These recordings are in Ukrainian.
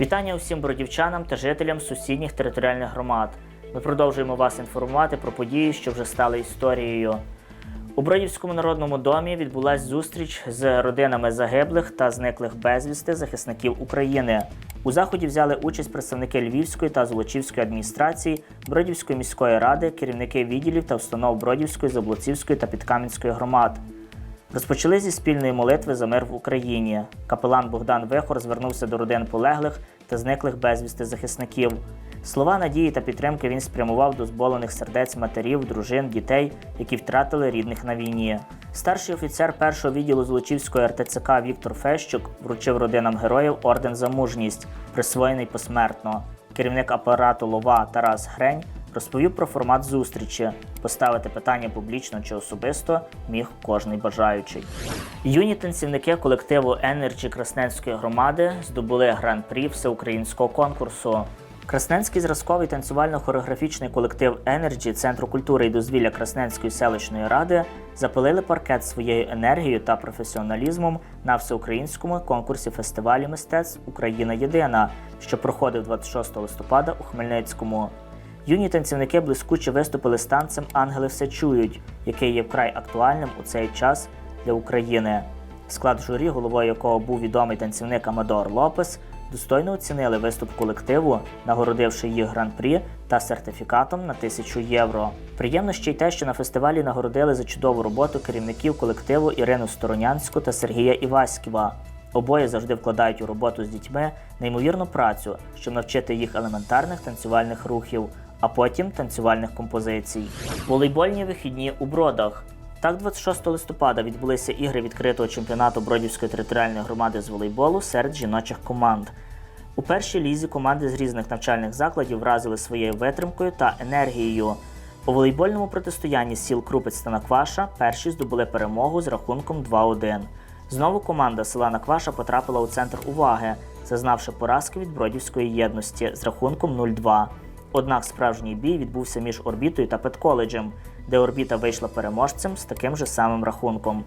Вітання усім бродівчанам та жителям сусідніх територіальних громад. Ми продовжуємо вас інформувати про події, що вже стали історією. У Бродівському народному домі відбулася зустріч з родинами загиблих та зниклих безвісти захисників України. У заході взяли участь представники Львівської та Золочівської адміністрації, Бродівської міської ради, керівники відділів та установ Бродівської, Заблоцівської та Підкам'янської громад. Розпочали зі спільної молитви за мир в Україні. Капелан Богдан Вихор звернувся до родин полеглих та зниклих безвісти захисників. Слова надії та підтримки він спрямував до зболених сердець матерів, дружин, дітей, які втратили рідних на війні. Старший офіцер першого відділу Золочівської РТЦК Віктор Фещук вручив родинам героїв орден за мужність, присвоєний посмертно. Керівник апарату Лова Тарас Грень розповів про формат зустрічі. Поставити питання публічно чи особисто міг кожний бажаючий. Юні танцівники колективу Енерджі Красненської громади здобули гран-прі всеукраїнського конкурсу. Красненський зразковий танцювально-хореографічний колектив Енерджі Центру культури і дозвілля Красненської селищної ради запалили паркет своєю енергією та професіоналізмом на всеукраїнському конкурсі фестивалі мистецтв Україна Єдина, що проходив 26 листопада у Хмельницькому. Юні танцівники блискуче виступили з танцем Ангели все чують, який є вкрай актуальним у цей час для України. Склад журі, головою якого був відомий танцівник Амадор Лопес, достойно оцінили виступ колективу, нагородивши їх гран-прі та сертифікатом на тисячу євро. Приємно ще й те, що на фестивалі нагородили за чудову роботу керівників колективу Ірину Сторонянську та Сергія Іваськіва. Обоє завжди вкладають у роботу з дітьми неймовірну працю, щоб навчити їх елементарних танцювальних рухів, а потім танцювальних композицій. Волейбольні вихідні у бродах. Так, 26 листопада відбулися ігри відкритого чемпіонату Бродівської територіальної громади з волейболу серед жіночих команд. У першій лізі команди з різних навчальних закладів вразили своєю витримкою та енергією. У волейбольному протистоянні сіл Крупець та Накваша перші здобули перемогу з рахунком 2-1. Знову команда села Накваша потрапила у центр уваги, зазнавши поразки від Бродівської єдності з рахунком 0-2. Однак справжній бій відбувся між орбітою та Петколеджем, де орбіта вийшла переможцем з таким же самим рахунком.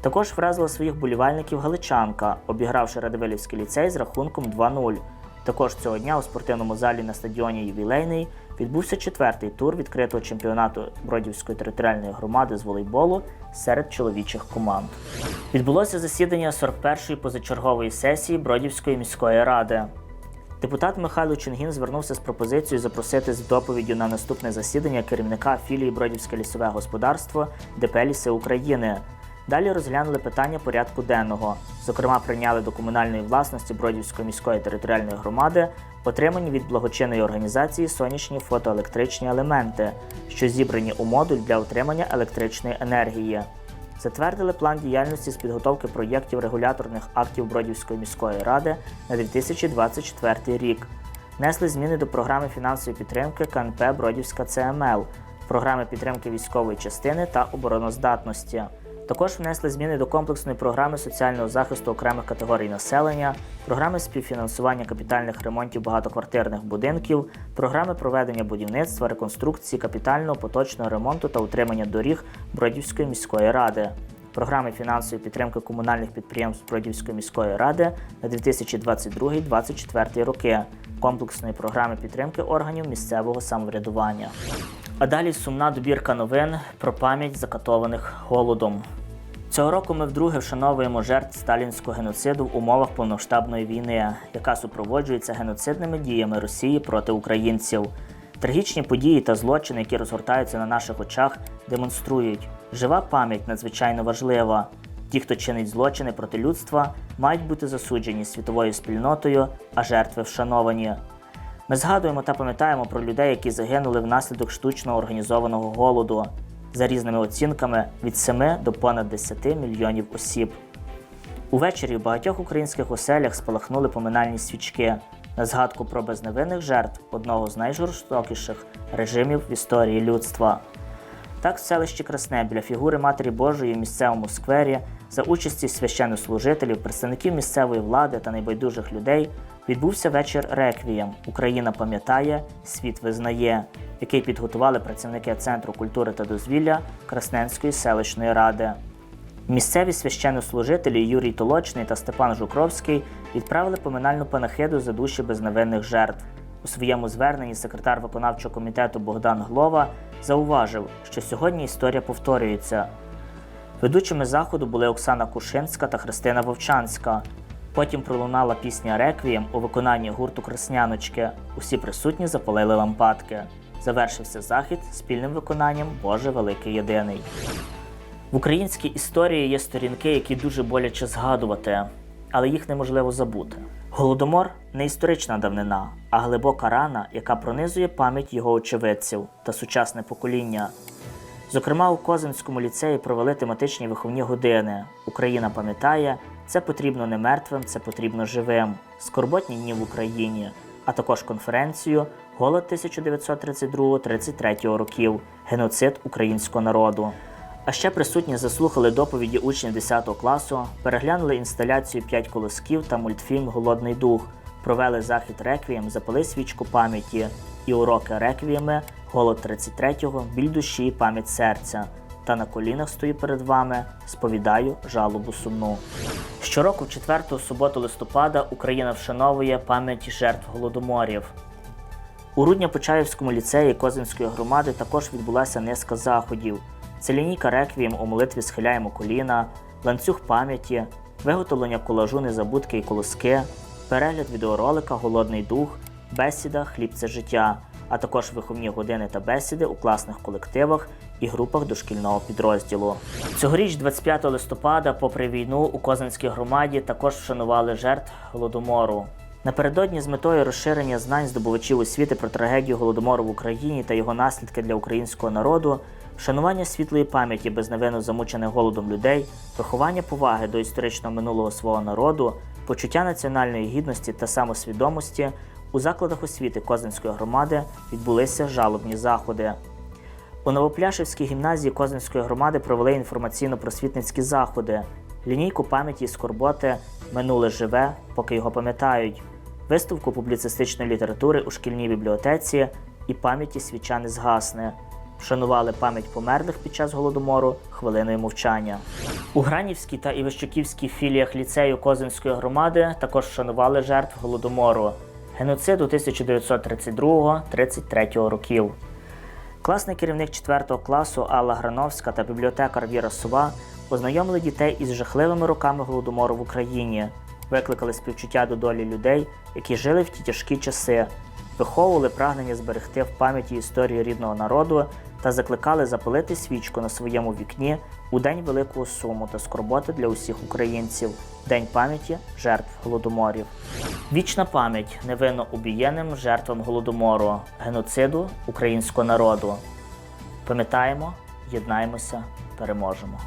Також вразила своїх болівальників Галичанка, обігравши Радивилівський ліцей з рахунком 2-0. Також цього дня у спортивному залі на стадіоні Ювілейний відбувся четвертий тур відкритого чемпіонату Бродівської територіальної громади з волейболу серед чоловічих команд. Відбулося засідання 41-ї позачергової сесії Бродівської міської ради. Депутат Михайло Чингін звернувся з пропозицією запросити з доповіддю на наступне засідання керівника філії Бродівське лісове господарство ДП «Ліси України. Далі розглянули питання порядку денного. Зокрема, прийняли до комунальної власності Бродівської міської територіальної громади отримані від благочинної організації сонячні фотоелектричні елементи, що зібрані у модуль для отримання електричної енергії. Затвердили план діяльності з підготовки проєктів регуляторних актів Бродівської міської ради на 2024 рік. Внесли зміни до програми фінансової підтримки КНП Бродівська ЦМЛ, програми підтримки військової частини та обороноздатності. Також внесли зміни до комплексної програми соціального захисту окремих категорій населення, програми співфінансування капітальних ремонтів багатоквартирних будинків, програми проведення будівництва, реконструкції, капітального поточного ремонту та утримання доріг Бродівської міської ради. Програми фінансової підтримки комунальних підприємств Бродівської міської ради на 2022-2024 роки, комплексної програми підтримки органів місцевого самоврядування. А далі сумна добірка новин про пам'ять закатованих голодом. Цього року ми вдруге вшановуємо жертв сталінського геноциду в умовах повномасштабної війни, яка супроводжується геноцидними діями Росії проти українців. Трагічні події та злочини, які розгортаються на наших очах, демонструють, жива пам'ять надзвичайно важлива. Ті, хто чинить злочини проти людства, мають бути засуджені світовою спільнотою, а жертви вшановані. Ми згадуємо та пам'ятаємо про людей, які загинули внаслідок штучно організованого голоду, за різними оцінками від 7 до понад 10 мільйонів осіб. Увечері в багатьох українських оселях спалахнули поминальні свічки на згадку про безневинних жертв одного з найжорстокіших режимів в історії людства. Так, в селищі Красне біля фігури Матері Божої в місцевому сквері за участі священнослужителів, представників місцевої влади та найбайдужих людей відбувся вечір реквієм Україна пам'ятає, світ визнає, який підготували працівники Центру культури та дозвілля Красненської селищної ради. Місцеві священнослужителі Юрій Толочний та Степан Жукровський відправили поминальну панахиду за душі безневинних жертв. У своєму зверненні секретар виконавчого комітету Богдан Глова зауважив, що сьогодні історія повторюється. Ведучими заходу були Оксана Кушинська та Христина Вовчанська. Потім пролунала пісня Реквієм у виконанні гурту Красняночки. Усі присутні запалили лампадки. Завершився захід спільним виконанням Боже Великий Єдиний. В українській історії є сторінки, які дуже боляче згадувати, але їх неможливо забути. Голодомор не історична давнина, а глибока рана, яка пронизує пам'ять його очевидців та сучасне покоління. Зокрема, у Козинському ліцеї провели тематичні виховні години. Україна пам'ятає, це потрібно не мертвим, це потрібно живим. Скорботні дні в Україні, а також конференцію Голод 1932-33 років, геноцид українського народу. А ще присутні заслухали доповіді учнів 10 класу, переглянули інсталяцію «П'ять колосків та мультфільм Голодний дух, провели захід реквієм, запали свічку пам'яті і уроки реквієми, голод 33-го, біль душі, пам'ять серця. Та на колінах стою перед вами, сповідаю жалобу сумну. Щороку, в четверту суботу листопада, Україна вшановує пам'ять жертв голодоморів. У Рудня-Почаївському ліцеї Козинської громади також відбулася низка заходів. Це лінійка реквієм у молитві схиляємо коліна, ланцюг пам'яті, виготовлення колажу незабудки і колоски, перегляд відеоролика Голодний дух, бесіда Хліб це життя, а також виховні години та бесіди у класних колективах і групах дошкільного підрозділу. Цьогоріч, 25 листопада, попри війну, у Козинській громаді також вшанували жертв голодомору. Напередодні з метою розширення знань здобувачів освіти про трагедію голодомору в Україні та його наслідки для українського народу, вшанування світлої пам'яті безневинно замучених голодом людей, виховання поваги до історичного минулого свого народу, почуття національної гідності та самосвідомості у закладах освіти Козинської громади відбулися жалобні заходи. У Новопляшівській гімназії Козинської громади провели інформаційно-просвітницькі заходи, лінійку пам'яті і скорботи Минуле живе, поки його пам'ятають, виставку публіцистичної літератури у шкільній бібліотеці і пам'яті свіча не згасне. Вшанували пам'ять померлих під час голодомору хвилиною мовчання. У Гранівській та Іващуківській філіях ліцею Козинської громади також вшанували жертв голодомору геноциду 1932-33 років. Класний керівник 4 класу Алла Грановська та бібліотекар Віра Сова ознайомили дітей із жахливими роками голодомору в Україні, викликали співчуття до долі людей, які жили в ті тяжкі часи, виховували прагнення зберегти в пам'яті історію рідного народу та закликали запалити свічку на своєму вікні у день великого суму та скорботи для усіх українців, День пам'яті жертв голодоморів. Вічна пам'ять невинно убієним жертвам голодомору, геноциду українського народу. Пам'ятаємо, єднаємося, переможемо.